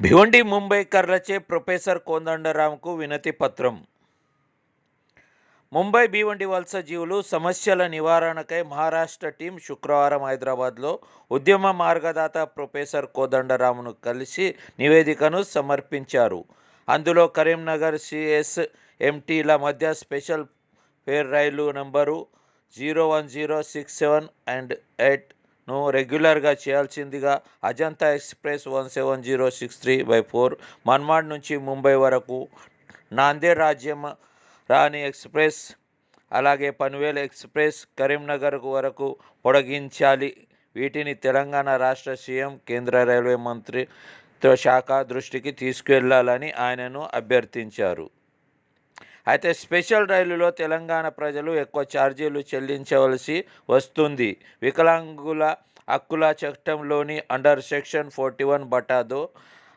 Bhiwandi ముంబైకర్లచే professor కోదండరాంకు వినతి పత్రం. ముంబై భీవండి వలస జీవులు సమస్యల నివారణకై మహారాష్ట్ర టీం శుక్రవారం హైదరాబాద్లో ఉద్యమ మార్గదాత ప్రొఫెసర్ కోదండరామును కలిసి నివేదికను సమర్పించారు. అందులో కరీంనగర్ సిఎస్ ఎంటీల మధ్య special fare rail number zero one zero six seven and eight నువ్వు రెగ్యులర్గా చేయాల్సిందిగా Ajanta express one seven zero six three by four Manmad నుంచి ముంబై వరకు నాందేడ్ రాజ్యం రాణి ఎక్స్ప్రెస్ అలాగే పన్వేల్ ఎక్స్ప్రెస్ కరీంనగర్ వరకు పొడిగించాలి. వీటిని తెలంగాణ రాష్ట్ర సీఎం కేంద్ర రైల్వే మంత్రిత్వ శాఖ దృష్టికి తీసుకెళ్ళాలని ఆయనను అభ్యర్థించారు. అయితే స్పెషల్ రైలులో తెలంగాణ ప్రజలు ఎక్కువ ఛార్జీలు చెల్లించవలసి వస్తుంది. వికలాంగుల హక్కుల చట్టంలోని అండర్ సెక్షన్ ఫార్టీ వన్ బటాదో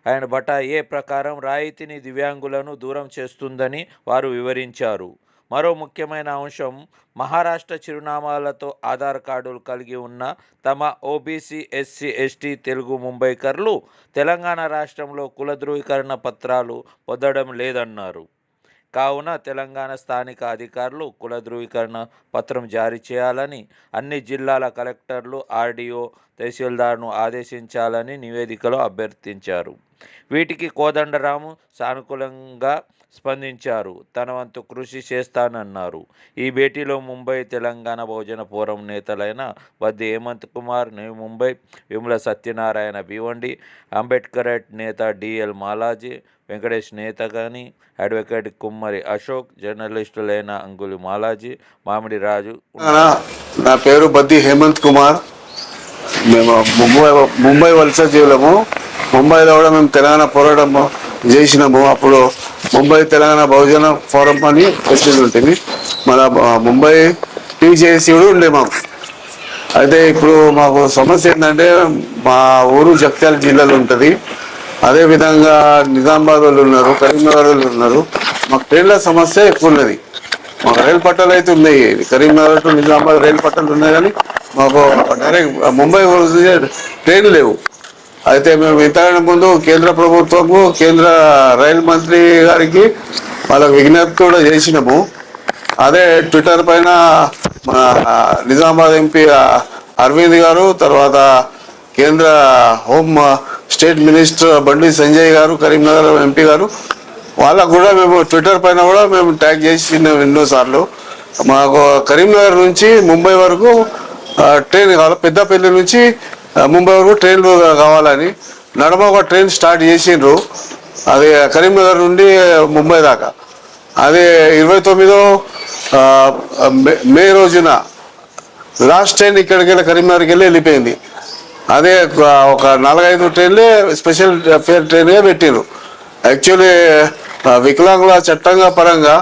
అండ్ బటా ఏ ప్రకారం రాయితీని దివ్యాంగులను దూరం చేస్తుందని వారు వివరించారు. మరో ముఖ్యమైన అంశం మహారాష్ట్ర చిరునామాలతో ఆధార్ కార్డులు కలిగి ఉన్న తమ ఓబీసీ ఎస్సీ ఎస్టీ తెలుగు ముంబైకర్లు తెలంగాణ రాష్ట్రంలో కుల ధృవీకరణ పత్రాలు పొందడం లేదన్నారు. కావున తెలంగాణ స్థానిక అధికారులు కుల ధృవీకరణ పత్రం జారీ చేయాలని అన్ని జిల్లాల కలెక్టర్లు ఆర్డీఓ తహసీల్దార్ను ఆదేశించాలని నివేదికలో అభ్యర్థించారు. వీటికి కోదండరాము సానుకూలంగా స్పందించారు. తన వంతు కృషి చేస్తానన్నారు. ఈ భేటీలో ముంబై తెలంగాణ భోజన ఫోరం నేతలైన వద్ది హేమంత్ కుమార్ ముంబై విమల సత్యనారాయణ భివండి అంబేద్కర్ నేత డిఎల్ మాలాజీ వెంకటేష్ నేత కానీ అడ్వకేట్ కుమ్మరి అశోక్ జర్నలిస్టులైన అంగులి మాలాజీ మామిడి రాజు నా పేరు బద్ది హేమంత్ కుమార్. మేము ముంబై ముంబై వలస జీవులము. ముంబైలో కూడా మేము తెలంగాణ పోరాటం చేసినాము. అప్పుడు ముంబై తెలంగాణ బహుజన ఫోరం అని ప్రెసిడెంట్ ఉంటుంది. మన ముంబై టీజేసీ కూడా ఉండే మాకు. అయితే ఇప్పుడు మాకు సమస్య ఏంటంటే మా ఊరు జగిత్యాల జిల్లాలో ఉంటుంది. అదే విధంగా నిజామాబాద్ వాళ్ళు ఉన్నారు కరీంనగర్ వాళ్ళు ఉన్నారు. మాకు ట్రైన్ల సమస్య ఎక్కువ ఉన్నది. మాకు రైలు పట్టాలు అయితే ఉన్నాయి. కరీంనగర్ టు నిజామాబాద్ రైలు పట్టాలు ఉన్నాయి కానీ మాకు డైరెక్ట్ ముంబై ట్రైన్లు ట్రైన్ లేవు. అయితే మేము ఇంతకంటే ముందు కేంద్ర ప్రభుత్వము కేంద్ర రైలు మంత్రి గారికి వాళ్ళకు విజ్ఞప్తి కూడా చేసినాము. అదే ట్విట్టర్ పైన మన నిజామాబాద్ ఎంపీ అరవింద్ గారు తర్వాత కేంద్ర home state minister Bandi Sanjay గారు కరీంనగర్ ఎంపీ గారు వాళ్ళకు కూడా మేము ట్విట్టర్ పైన కూడా మేము ట్యాగ్ చేసి ఎన్నోసార్లు మాకు కరీంనగర్ నుంచి ముంబై వరకు ట్రైన్ కావాలి పెద్దపల్లి నుంచి ముంబై వరకు ట్రైన్లు కావాలని. నడమ ఒక ట్రైన్ స్టార్ట్ చేసిండ్రు. అది కరీంనగర్ నుండి ముంబై దాకా. అది ఇరవై తొమ్మిదో మే- మే రోజున లాస్ట్ ట్రైన్ ఇక్కడికి వెళ్ళి కరీంనగర్కి వెళ్ళి వెళ్ళిపోయింది. అదే ఒక- నాలుగైదు ట్రైన్లే స్పెషల్ ఫేర్ ట్రైన్గా పెట్టారు యాక్చువల్లీ వికలాంగుల చట్టంగా పరంగా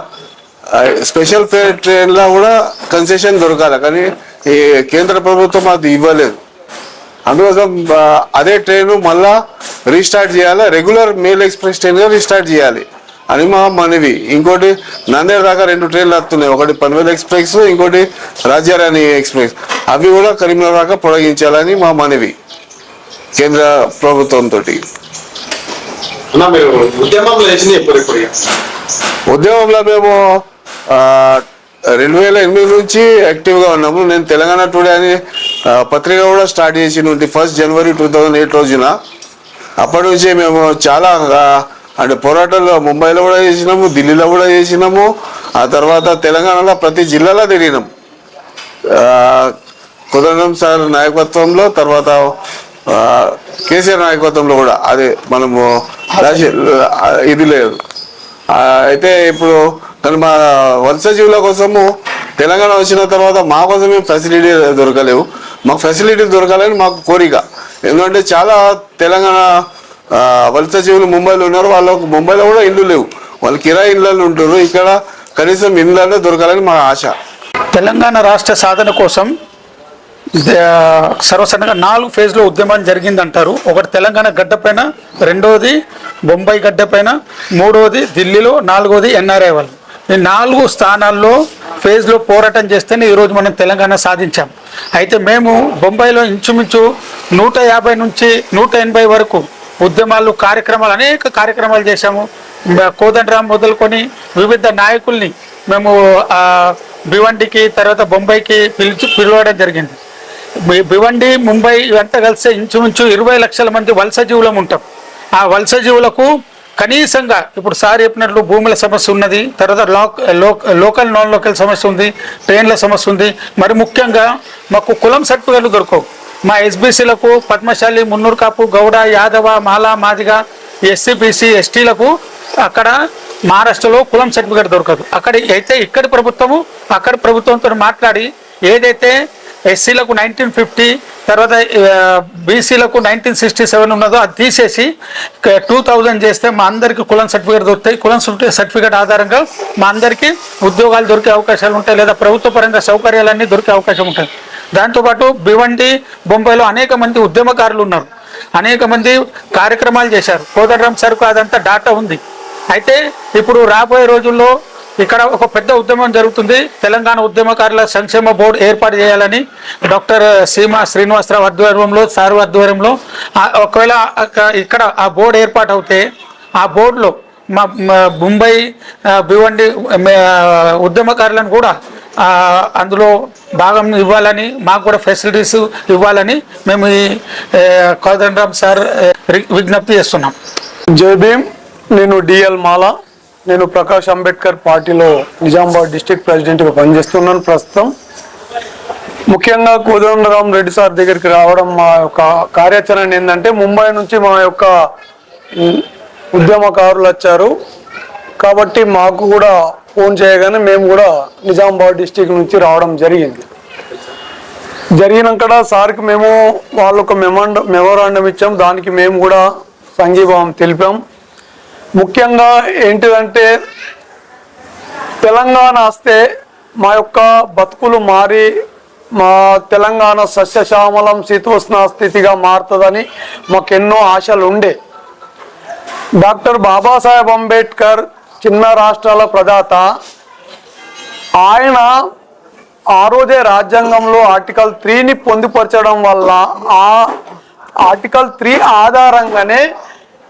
స్పెషల్ ఫేర్ ట్రైన్లో కూడా కన్సెషన్ దొరకాలి కానీ ఈ కేంద్ర ప్రభుత్వం అది ఇవ్వలేదు. అందుకోసం అదే ట్రైన్ మళ్ళా రీస్టార్ట్ చేయాలి రెగ్యులర్ మెయిల్ ఎక్స్ప్రెస్ ట్రైన్గా రీస్టార్ట్ చేయాలి. అని మా మనవి. ఇంకోటి నందేడ్ దాకా రెండు ట్రైన్లు వస్తున్నాయి. ఒకటి పన్వేల్ ఎక్స్ప్రెస్ ఇంకోటి రాజ్యరాణి ఎక్స్ప్రెస్ అవి కూడా కరీంనగర్ దాకా పొడిగించాలని మా మనవి కేంద్ర ప్రభుత్వంతో ఉద్యమంలో మేము రెండు వేల ఎనిమిది నుంచి యాక్టివ్గా ఉన్నాము. నేను తెలంగాణ టుడే అని పత్రిక కూడా స్టార్ట్ చేసి first January two thousand eight రోజున. అప్పటి నుంచి మేము చాలా అంటే పోరాటాలు ముంబైలో కూడా చేసినాము ఢిల్లీలో కూడా చేసినాము ఆ తర్వాత తెలంగాణలో ప్రతి జిల్లాలో తిరిగినాం. కుదరం కుదరణం సార్ నాయకత్వంలో తర్వాత కేసీఆర్ నాయకత్వంలో కూడా అదే మనము ఇది లేదు. అయితే ఇప్పుడు కానీ మా వలస జీవుల కోసము తెలంగాణ వచ్చిన తర్వాత మా కోసం మేము ఫెసిలిటీ దొరకలేవు. మాకు ఫెసిలిటీ దొరకాలని మాకు కోరిక. ఎందుకంటే చాలా తెలంగాణ వలస జీవులు ముంబైలో ఉన్నారు వాళ్ళకు ముంబైలో కూడా ఇల్లు లేవు. వాళ్ళు కిరాయి ఇళ్ళల్లో ఉంటారు ఇక్కడ కనీసం ఇళ్ళల్లో దొరకాలని మా ఆశ. తెలంగాణ రాష్ట్ర సాధన కోసం ద- సర్వసాధారణంగా నాలుగు ఫేజ్లో ఉద్యమం జరిగిందంటారు. ఒకటి తెలంగాణ గడ్డపైన రెండోది బొంబాయి గడ్డపైన మూడోది ఢిల్లీలో నాలుగోది ఎన్ఆర్ఐ వాళ్ళు. ఈ నాలుగు స్థానాల్లో ఫేజ్లో పోరాటం చేస్తేనే ఈరోజు మనం తెలంగాణ సాధించాం. అయితే మేము బొంబాయిలో ఇంచుమించు నూట యాభై నుంచి నూట ఎనభై వరకు ఉద్యమాలు కార్యక్రమాలు అనేక కార్యక్రమాలు చేశాము. కోదండరామ్ కోదండరాం మొదలుకొని వివిధ నాయకుల్ని మేము భివండికి తర్వాత బొంబాయికి పిలిచి పిలవడం జరిగింది. భివండి ముంబై ఇవంతా కలిసి ఇంచుమించు ఇరవై లక్షల మంది వలస జీవులం ఉంటాం. ఆ వలస జీవులకు కనీసంగా ఇప్పుడు సార్ చెప్పినట్లు భూముల సమస్య ఉన్నది తర్వాత లోక్ లోక్ లోకల్ నాన్ లోకల్ సమస్య ఉంది ట్రైన్ల సమస్య ఉంది. మరి ముఖ్యంగా మాకు కులం సర్టిఫికెట్లు దొరకవు. మా ఎస్బీసీలకు పద్మశాలి మున్నూరు కాపు గౌడ యాదవ మాల మాదిగ ఎస్సీబీసీ ఎస్టీలకు అక్కడ మహారాష్ట్రలో కులం సర్టిఫికేట్ దొరకదు. అక్కడ అయితే ఇక్కడి ప్రభుత్వము అక్కడి ప్రభుత్వంతో మాట్లాడి ఏదైతే ఎస్సీలకు నైన్టీన్ ఫిఫ్టీ తర్వాత బీసీలకు నైన్టీన్ సిక్స్టీ సెవెన్ ఉన్నదో అది తీసేసి టూ థౌజండ్ చేస్తే మా అందరికీ కులం సర్టిఫికేట్ దొరుకుతాయి. కులం సర్టిఫికేట్ ఆధారంగా మా అందరికీ ఉద్యోగాలు దొరికే అవకాశాలు ఉంటాయి లేదా ప్రభుత్వ పరంగా సౌకర్యాలన్నీ దొరికే అవకాశం ఉంటుంది దాంతోపాటు భివండి బొంబాయిలో అనేక మంది ఉద్యమకారులు ఉన్నారు. అనేక మంది కార్యక్రమాలు చేశారు. కోదండరాం సరుకు అదంతా డాటా ఉంది. అయితే ఇప్పుడు రాబోయే రోజుల్లో ఇక్కడ ఒక పెద్ద ఉద్యమం జరుగుతుంది. తెలంగాణ ఉద్యమకారుల సంక్షేమ బోర్డు ఏర్పాటు చేయాలని డాక్టర్ సీమా శ్రీనివాసరావు ఆధ్వర్యంలో సారు ఆధ్వర్యంలో ఒకవేళ ఇక్కడ ఆ బోర్డు ఏర్పాటు అవుతే ఆ బోర్డులో మా ముంబై భివండి ఉద్యమకారులను కూడా అందులో భాగం ఇవ్వాలని మాకు కూడా ఫెసిలిటీస్ ఇవ్వాలని మేము ఈ కోదండరామ్ సార్ విజ్ఞప్తి చేస్తున్నాం. జై భీమ్ నేను డిఎల్ మాల. నేను ప్రకాష్ అంబేద్కర్ పార్టీలో నిజామాబాద్ డిస్టిక్ ప్రెసిడెంట్గా పనిచేస్తున్నాను ప్రస్తుతం. ముఖ్యంగా కోదండరామ్ రెడ్డి సార్ దగ్గరికి రావడం మా యొక్క కార్యాచరణ ఏంటంటే ముంబై నుంచి మా యొక్క ఉద్యమకారులు వచ్చారు. కాబట్టి మాకు కూడా ఫోన్ చేయగానే మేము కూడా నిజామాబాద్ డిస్టిక్ నుంచి రావడం జరిగింది. జరిగినాక సార్కి మేము వాళ్ళు ఒక మెమండ మెమోరాండం ఇచ్చాం. దానికి మేము కూడా సంఘీభావం తెలిపాం. ముఖ్యంగా ఏంటిదంటే తెలంగాణ వస్తే మా యొక్క బతుకులు మారి మా తెలంగాణ సస్యశ్యామలం శీతోష్ణ స్థితిగా మారుతుందని మాకెన్నో ఆశలు ఉండే డాక్టర్ బాబాసాహెబ్ అంబేద్కర్ చిన్న రాష్ట్రాల ప్రదాత ఆయన ఆ రోజే రాజ్యాంగంలో ఆర్టికల్ త్రీని పొందుపరచడం వల్ల ఆ ఆర్టికల్ త్రీ ఆధారంగానే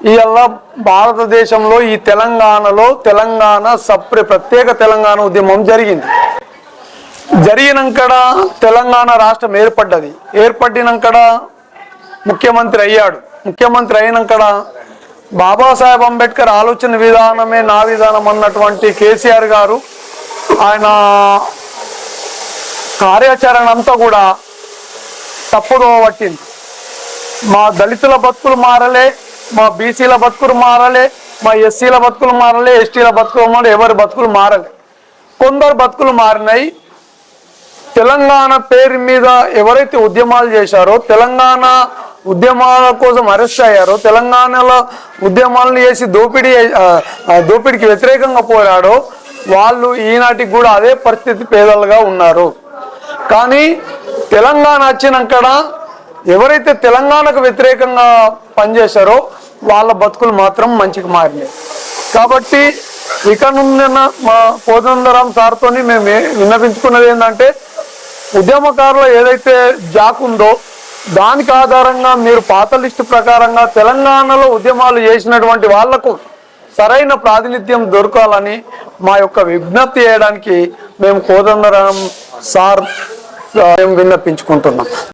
ఇవాళ భారతదేశంలో ఈ తెలంగాణలో తెలంగాణ సప్రె ప్రత్యేక తెలంగాణ ఉద్యమం జరిగింది. జరిగినాకడ తెలంగాణ రాష్ట్రం ఏర్పడ్డది. ఏర్పడినాకడ ముఖ్యమంత్రి అయ్యాడు. ముఖ్యమంత్రి అయినాకడ బాబాసాహెబ్ అంబేద్కర్ ఆలోచన విధానమే నా విధానం అన్నటువంటి కేసీఆర్ గారు ఆయన కార్యాచరణ అంతా కూడా తప్పుదో పట్టింది. మా దళితుల బతుకులు మారలే మా బీసీల బతుకులు మారలే మా ఎస్సీల బతుకులు మారలే ఎస్టీల బతుకులు మారలే ఎవరి బతుకులు మారలే. కొందరు బతుకులు మారినాయి. తెలంగాణ పేరు మీద ఎవరైతే ఉద్యమాలు చేశారో తెలంగాణ ఉద్యమాల కోసం అరెస్ట్ అయ్యారో. తెలంగాణలో ఉద్యమాలను చేసి దోపిడీ దోపిడీకి వ్యతిరేకంగా పోరాడో. వాళ్ళు ఈనాటికి కూడా అదే పరిస్థితి పేదలుగా ఉన్నారు. కానీ తెలంగాణ వచ్చినాకడ ఎవరైతే తెలంగాణకు వ్యతిరేకంగా పనిచేశారో వాళ్ళ బతుకులు మాత్రం మంచిగా మారినాయి. కాబట్టి ఇక మా కోదండరాం సార్తోని మేము విన్నపించుకున్నది ఏంటంటే ఉద్యమకారులు ఏదైతే జాక్ ఉందో దానికి ఆధారంగా మీరు పాత లిస్టు ప్రకారంగా తెలంగాణలో ఉద్యమాలు చేసినటువంటి వాళ్ళకు సరైన ప్రాతినిధ్యం దొరకాలని మా యొక్క విజ్ఞప్తి చేయడానికి మేము కోదండరాం సార్ విన్నపించుకుంటున్నాం.